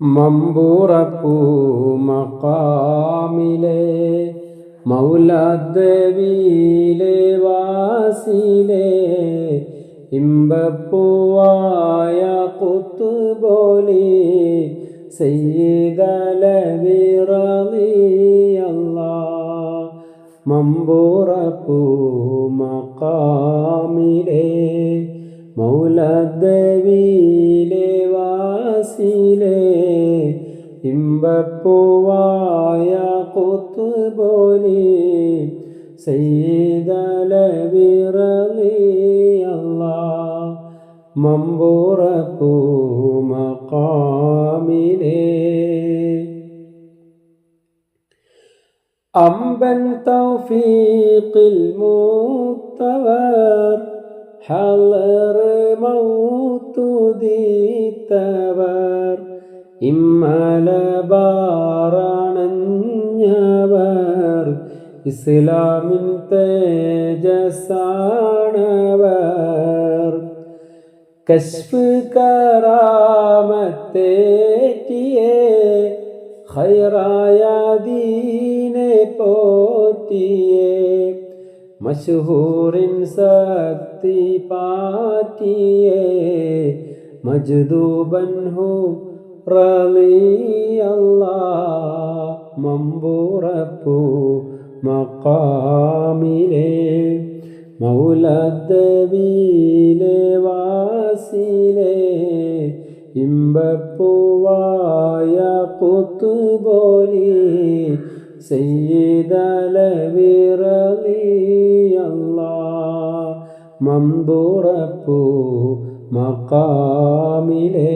മമ്പൂറപ്പൂ മക്കാമിലെ മൗലാദ്വീലെ വാസിലെ ഇമ്പപ്പൂവായ കുത്തുപോലി സയ്യിദലവിറളിയല്ല. മമ്പൂറപ്പൂ മക്കാമിലെ മൗലദ്വീലെ വാസിലെ ഇമ്പപ്പൂവായ കുത്തുപോലി സയ്യിദലവിറളിയല്ല മമ്പൂറപ്പൂ മക്കാമിലെ അമ്പൻ തൗഫീഖിൽ മൂത്തവർ ഹലർ മൗത്തുദീത്തവർ ഇമ്മലബാറണഞ്ഞവർ ഇസ്ലാമിൻ തേജസാണവർ കശ്ഫ് കറാമത്തേറ്റിയേ ഖൈറായ ദീനെ പോറ്റിയേ. മഷഹൂറിൻ ശക്തി പാറ്റിയേ മജ്ദൂബൻ who റളിയല്ലാ മമ്പൂറപ്പൂ മക്കാമിലെ മൗലദ്വീലെ വാസിലെ ഇമ്പപ്പൂവായ കുത്തുപോലി സയ്യിദലവിറളിയല്ല മമ്പുറപ്പൂ മക്കാമിലെ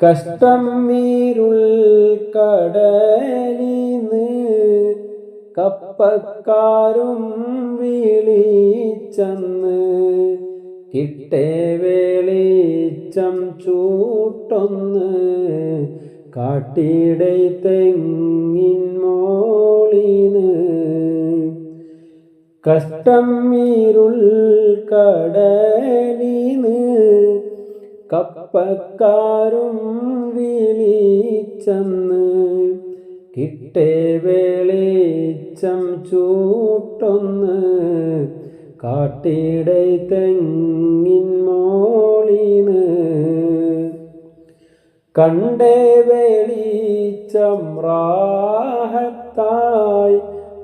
കഷ്ടം വീരുൾ കടലിന്ന് കപ്പക്കാരും വിളിച്ചന്ന് കിട്ടേ വെളിച്ചം ചൂട്ടൊന്ന് കാട്ടിടെ തെങ്ങിൻ മോളിന് കഷ്ടം വീരുൾ കടലിന് കപ്പക്കാരും വിളിച്ചെന്ന് കിട്ടേ വെളിച്ചം ചൂട്ടൊന്ന് കാട്ടിടെ തെങ്ങിൻ മോളിന് കണ്ടേ വെളിച്ചം റാഹത്തായി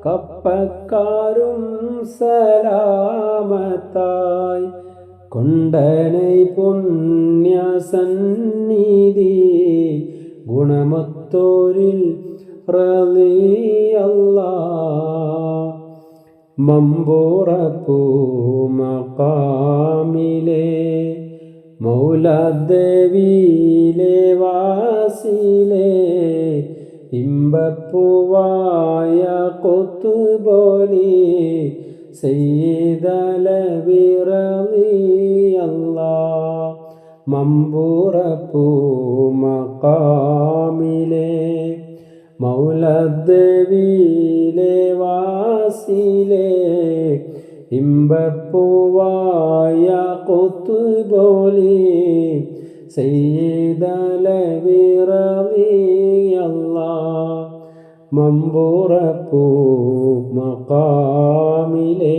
കപ്പക്കാരും സലാമത്തായി കൊണ്ടനൈ പുണ്യ സന്നിധി ഗുണമത്തോരിൽ റളിയല്ല മമ്പൂറപ്പൂ മക്കാമിലെ മൗലദ്വീലെ വാസിലെ ഇമ്പപ്പൂവായ കൊത്തുപോലി സയ്യിദലവിറളിയല്ല മമ്പൂറപ്പൂ മക്കാമിലെ മൗലദ്വീലെ വാസിലെ ഇമ്പപ്പൂവായ കൊത്തുപോലി സയ്യിദലവിറളിയല്ല മമ്പൂറപ്പൂ മക്കാമിലേ